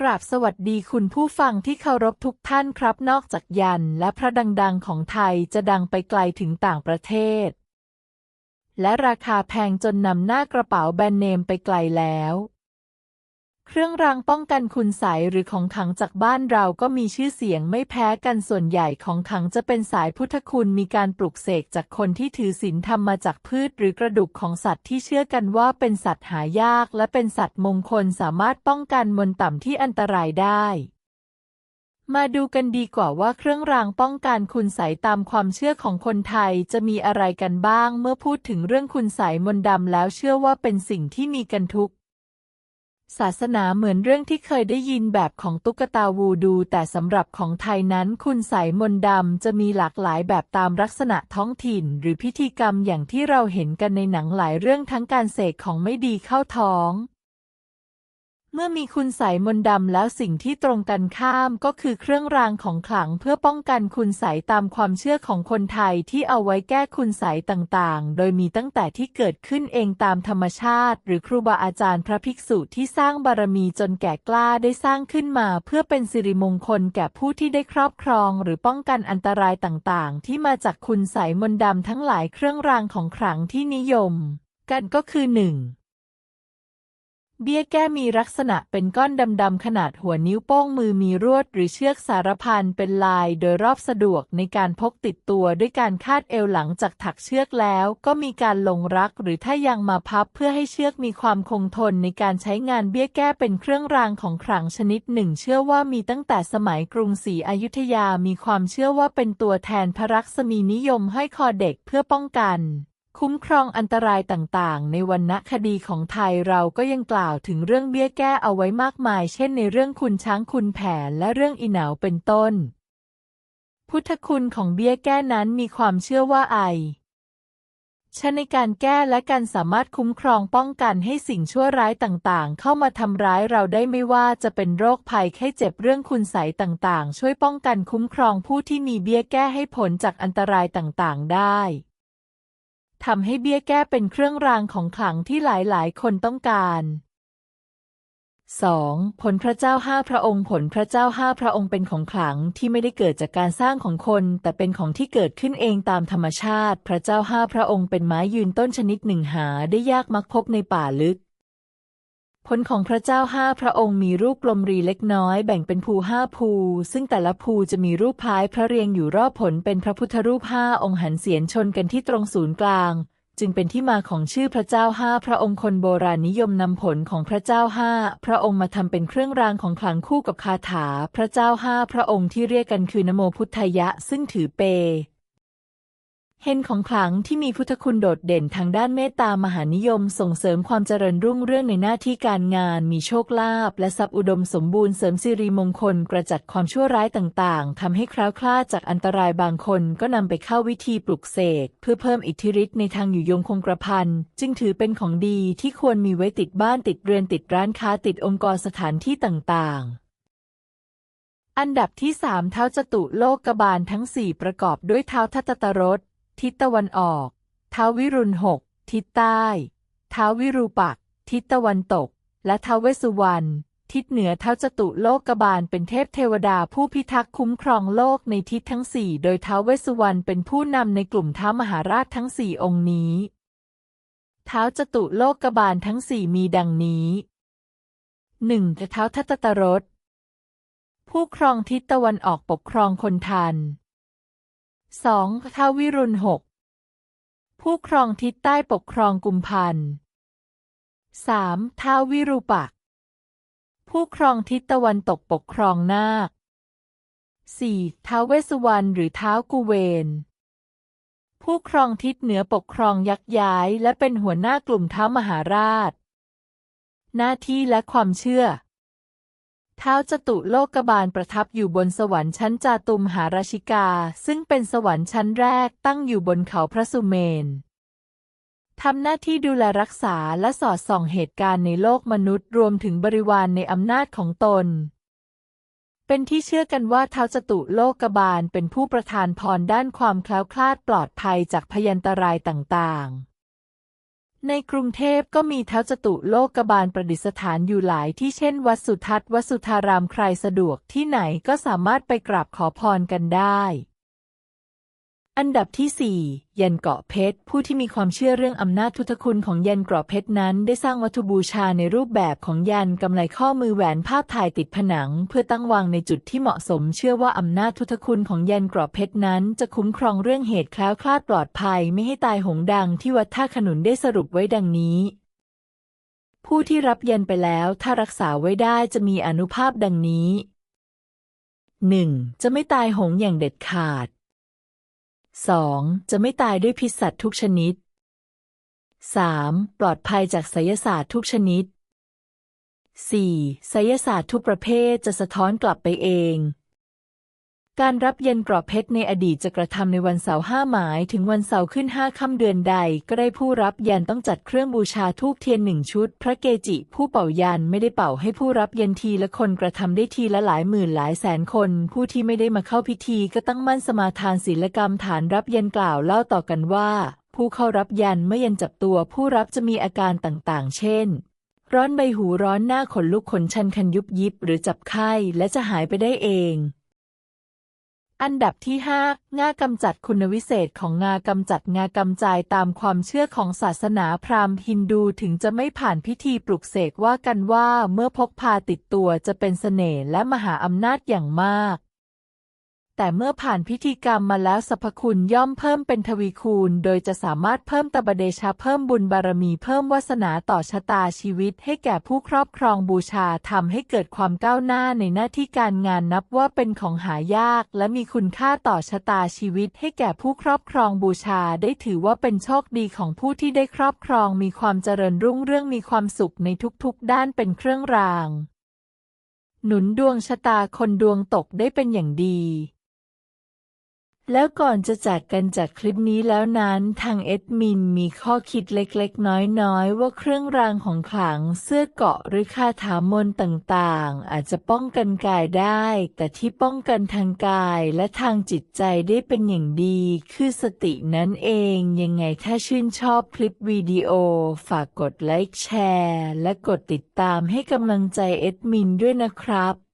กราบสวัสดีคุณผู้ฟังที่เคารพทุกท่านครับ นอกจากยันและพระดังๆ ของไทยจะดังไปไกลถึงต่างประเทศ และราคาแพงจนนำหน้ากระเป๋าแบรนด์เนมไปไกลแล้ว เครื่องรางป้องกันคุณใสยหรือของขังจากบ้านเราก็มีชื่อเสียงไม่แพ้กันส่วนใหญ่ของขังจะเป็นสายพุทธคุณมีการปลุกเสกจากคนที่ถือศีลทำมาจากพืชหรือกระดูกของสัตว์ที่เชื่อกันว่าเป็นสัตว์หายากและเป็นสัตว์มงคลสามารถป้องกันมนต์ต่ำที่อันตรายได้มาดูกันดีกว่าว่าเครื่องรางป้องกันคุณใสยตามความเชื่อของคนไทยจะมีอะไรกันบ้าง เมื่อพูดถึงเรื่องคุณใสยมนดำแล้วเชื่อว่าเป็นสิ่งที่มีกันทุก ศาสนาเหมือนเรื่องที่เคยได้ยินแบบของตุ๊กตาวูดู แต่สำหรับของไทยนั้นคุณใสยมนดำจะมีหลากหลายแบบตามลักษณะท้องถิ่น หรือพิธีกรรมอย่างที่เราเห็นกันในหนังหลายเรื่องทั้งการเสกของไม่ดีเข้าท้อง เมื่อมีคุณใสยมนต์ดำแล้วสิ่งที่ตรงกันข้ามก็คือเครื่องรางของขลังเพื่อป้องกันคุณใสยตามความเชื่อของคนไทยที่เอาไว้แก้คุณใสยต่างๆ โดยมีตั้งแต่ที่เกิดขึ้นเองตามธรรมชาติ หรือครูบาอาจารย์พระภิกษุที่สร้างบารมีจนแก่กล้าได้สร้างขึ้นมา เพื่อเป็นสิริมงคลแก่ผู้ที่ได้ครอบครอง หรือป้องกันอันตรายต่างๆ ที่มาจากคุณใสยมนต์ดำทั้งหลายเครื่องรางของขลังที่นิยม กันก็คือหนึ่ง เบี้ยแก้มีลักษณะเป็นก้อนดำๆขนาดหัวนิ้วโป้งมือมีรวดหรือเชือกสารพันเป็นลายโดยรอบสะดวกในการพกติดตัวด้วยการคาดเอวหลังจากถักเชือกแล้ว ก็มีการลงรักหรือถ้ายังมาพับเพื่อให้เชือกมีความคงทนในการใช้งานเบี้ยแก้เป็นเครื่องรางของขลังชนิดหนึ่ง เชื่อว่ามีตั้งแต่สมัยกรุงศรีอยุธยามีความเชื่อว่าเป็นตัวแทนพระลักษมีนิยมห้อยคอเด็กเพื่อป้องกัน คุ้มครองอันตรายต่างๆ ในวรรณคดีของไทยเราก็ยังกล่าวถึงเรื่องเบี้ยแก้เอาไว้มากมาย เช่นในเรื่องคุณช้างคุณแผนและเรื่องอีเหนาเป็นต้น พุทธคุณของเบี้ยแก้นั้นมีความเชื่อว่าไอใช้ในการแก้และการสามารถคุ้มครองป้องกันให้สิ่งชั่วร้ายต่างๆ เข้ามาทำร้ายเราได้ไม่ว่าจะเป็นโรคภัยแค่เจ็บเรื่องคุณใสต่างๆ ช่วยป้องกันคุ้มครองผู้ที่มีเบี้ยแก้ให้ผลจากอันตรายต่างๆ ได้ ทำให้เบี้ยแก้เป็นเครื่องรางของขลังที่หลายๆ คนต้องการ 2. ผลพระเจ้าห้าพระองค์ผลพระเจ้าห้าพระองค์เป็นของขลังที่ไม่ได้เกิดจากการสร้างของคน แต่เป็นของที่เกิดขึ้นเองตามธรรมชาติ พระเจ้าห้าพระองค์เป็นไม้ยืนต้นชนิดหนึ่งหาได้ยากมักพบในป่าลึก ผลของพระเจ้าห้าพระองค์มีรูปกลมรีเล็กน้อยแบ่งเป็นภูห้าภูซึ่งแต่ละภูจะมีรูปพายพระเรียงอยู่รอบผลเป็นพระพุทธรูปห้าองค์หันเสียนชนกันที่ตรงศูนย์กลาง จึงเป็นที่มาของชื่อพระเจ้าห้าพระองค์คนโบราณนิยมนำผลของพระเจ้าห้าพระองค์มาทำเป็นเครื่องรางของขลังคู่กับคาถา พระเจ้าห้าพระองค์ที่เรียกกันคือนโมพุทธยะ ซึ่งถือเป เห็นของขลังที่มีพุทธคุณโดดเด่นทางด้านเมตตามหานิยม ส่งเสริมความเจริญรุ่งเรื่องในหน้าที่การงาน มีโชคลาภและทรัพย์อุดมสมบูรณ์เสริมสิริมงคลกระจัดความชั่วร้ายต่างๆทำให้คล้วคลาดจากอันตรายบางคนก็นำไปเข้าวิธีปลุกเสกเพื่อเพิ่มอิทธิฤทธิ์ในทางอยู่ยงคงกระพันจึงถือเป็นของดีที่ควรมีไว้ติดบ้านติดเรือนติดร้านค้าติดองค์กรสถานที่ต่างๆอันดับที่สามเท้าจตุโลกบาลทั้งสี่ประกอบด้วยเท้าทัตตรส ทิศตะวันออก ท้าววิรุณหก ทิศใต้ ท้าววิรูปักษ์ทิศตะวันตก และท้าวเวสุวรรณ ทิศเหนือท้าวจตุโลกบาลเป็นเทพเทวดาผู้พิทักษ์คุ้มครองโลกในทิศทั้งสี่ โดยท้าวเวสุวรรณเป็นผู้นำในกลุ่มท้าวมหาราชทั้งสี่องค์นี้ ท้าวจตุโลกบาลทั้งสี่มีดังนี้หนึ่งเท้าทัตตรสผู้ครองทิศตะวันออกปกครองคนทัน สองท้าววิรุณหกผู้ครองทิศใต้ปกครองกุมพันธ์สามท้าววิรูปักษ์ผู้ครองทิศตะวันตกปกครองนาคสี่ท้าวเวสสุวรรณหรือท้าวกุเวน ผู้ครองทิศเหนือปกครองยักย้าย และเป็นหัวหน้ากลุ่มท้าวมหาราช หน้าที่และความเชื่อ ท้าวจตุโลกบาลประทับอยู่บนสวรรค์ชั้นจาตุมหาราชิกา ซึ่งเป็นสวรรค์ชั้นแรกตั้งอยู่บนเขาพระสุเมนทำหน้าที่ดูแลรักษาและสอดส่องเหตุการณ์ในโลกมนุษย์รวมถึงบริวารในอำนาจของตน เป็นที่เชื่อกันว่าท้าวจตุโลกบาลเป็นผู้ประทานพรด้านความแคล้วคลาดปลอดภัยจากพยันตรายต่างๆ ในกรุงเทพก็มีเท้าจตุโลกบาลประดิษฐานอยู่หลายที่เช่น วัดสุทัศน์วัดสุธารามใครสะดวกที่ไหนก็สามารถไปกราบขอพรกันได้ อันดับที่ 4 ยันเกาะเพชร ผู้ที่มีความเชื่อเรื่องอำนาจทุตคุณของยันเกาะเพชรนั้น ได้สร้างวัตถุบูชาในรูปแบบของยันกำไลข้อมือแหวนภาพถ่ายติดผนัง เพื่อตั้งวางในจุดที่เหมาะสม เชื่อว่าอำนาจทุตคุณของยันเกาะเพชรนั้น จะคุ้มครองเรื่องเหตุแคล้วคลาดปลอดภัยไม่ให้ตายหงดังที่วัดท่าขนุนได้สรุปไว้ดังนี้ผู้ที่รับยันไปแล้วถ้ารักษาไว้ได้จะมีอนุภาพดังนี้ 1. จะไม่ตายหงอย่างเด็ดขาด 2. จะไม่ตายด้วยพิษสัตว์ทุกชนิด 3. ปลอดภัยจากไสยศาสตร์ทุกชนิด 4. ไสยศาสตร์ทุกประเภทจะสะท้อนกลับไปเอง การรับเย็นกรอบเพชรในอดีตจะกระทำในวันเสาร์ห้าหมาย ถึงวันเสาร์ขึ้นห้าค่ำเดือนใด ก็ได้ผู้รับยันต้องจัดเครื่องบูชาทูบเทียนหนึ่งชุด พระเกจิ ผู้เป่ายันไม่ได้เป่าให้ผู้รับยันทีละคนกระทำได้ทีละหลายหมื่นหลายแสนคน ผู้ที่ไม่ได้มาเข้าพิธีก็ตั้งมั่นสมาทานศีลกรรมฐานรับยันกล่าวเล่าต่อกันว่า ผู้เข้ารับยันเมื่อยันจับตัวผู้รับจะมีอาการต่างๆ เช่นร้อนใบหูร้อนหน้าขนลุกขนชันคันยุบยิบหรือจับไข้และจะหายไปได้เอง อันดับที่5งากำจัดคุณวิเศษของงากำจัดงากำจายตามความเชื่อของศาสนาพราหมณ์ฮินดูถึงจะไม่ผ่านพิธีปลุกเสกว่ากันว่าเมื่อพกพาติดตัวจะเป็นเสน่ห์และมหาอำนาจอย่างมาก แต่เมื่อผ่านพิธีกรรมมาแล้วสรรพคุณย่อมเพิ่มเป็นทวีคูณ โดยจะสามารถเพิ่มตบเดชะเพิ่มบุญบารมีเพิ่มวาสนาต่อชะตาชีวิต ให้แก่ผู้ครอบครองบูชาทำให้เกิดความก้าวหน้าในหน้าที่การงานนับว่าเป็นของหายาก และมีคุณค่าต่อชะตาชีวิต ให้แก่ผู้ครอบครองบูชาได้ถือว่าเป็นโชคดีของผู้ที่ได้ครอบครองมีความเจริญรุ่งเรื่องมีความสุขในทุกๆ ด้านเป็นเครื่องราง หนุนดวงชะตาคนดวงตกได้เป็นอย่างดี แล้วก่อนจะจากกันจากคลิปนี้แล้วนั้นทางเอดมินมีข้อคิดเล็กๆ น้อยๆ ว่าเครื่องรางของขลังเสื้อเกาะหรือคาถามนต์ต่างๆ อาจจะป้องกันกายได้ แต่ที่ป้องกันทางกายและทางจิตใจได้เป็นอย่างดี คือสตินั่นเองยังไงถ้าชื่นชอบคลิปวิดีโอ ฝากกดไลค์แชร์ และกดติดตามให้กำลังใจเอดมินด้วยนะครับ